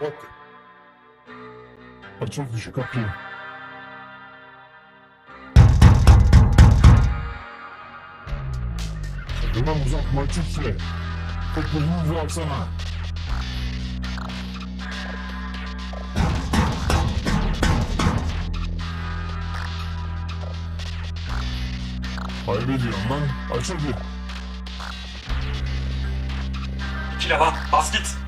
Bak. Açıl dışı kapıyı. Sakından uzatma açıl süre. Toplarını uzatsana. Kaybediyorum lan. Aç hadi. İki defa bas git.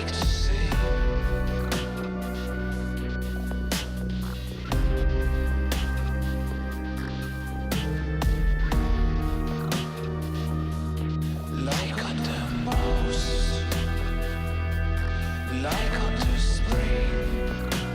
like autumn spring.